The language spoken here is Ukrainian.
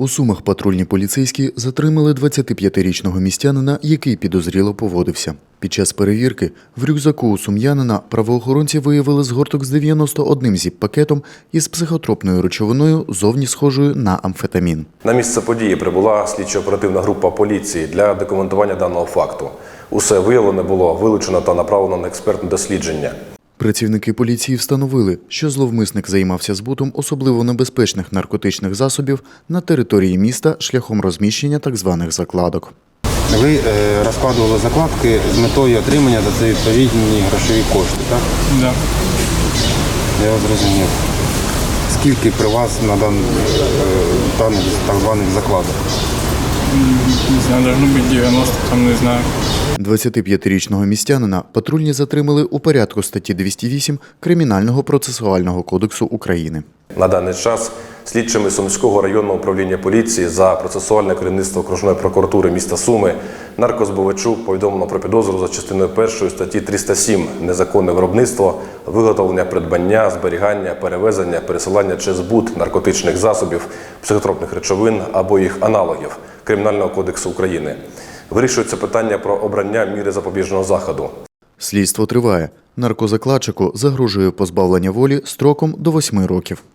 У Сумах патрульні поліцейські затримали 25-річного містянина, який підозріло поводився. Під час перевірки в рюкзаку у сум'янина правоохоронці виявили згорток з 91 зіп-пакетом із психотропною речовиною, зовні схожою на амфетамін. На місце події прибула слідчо-оперативна група поліції для документування даного факту. Усе виявлене було вилучено та направлено на експертне дослідження. Працівники поліції встановили, що зловмисник займався збутом особливо небезпечних наркотичних засобів на території міста шляхом розміщення так званих закладок. Ви е, розкладували закладки з метою отримання за це відповідні грошові кошти, так? Да. Я зрозумів. Скільки при вас на е, даних так званих закладок? Не знаю, должно быть 90, там не знаю. 25-річного містянина патрульні затримали у порядку статті 208 Кримінального процесуального кодексу України. На даний час слідчими Сумського районного управління поліції за процесуальне керівництво окружної прокуратури міста Суми наркозбувачу повідомлено про підозру за частиною першої статті 307 незаконне виробництво, виготовлення, придбання, зберігання, перевезення, пересилання чи збут наркотичних засобів, психотропних речовин або їх аналогів Кримінального кодексу України. Вирішується питання про обрання міри запобіжного заходу. Слідство триває. Наркозакладчику загрожує позбавлення волі строком до восьми років.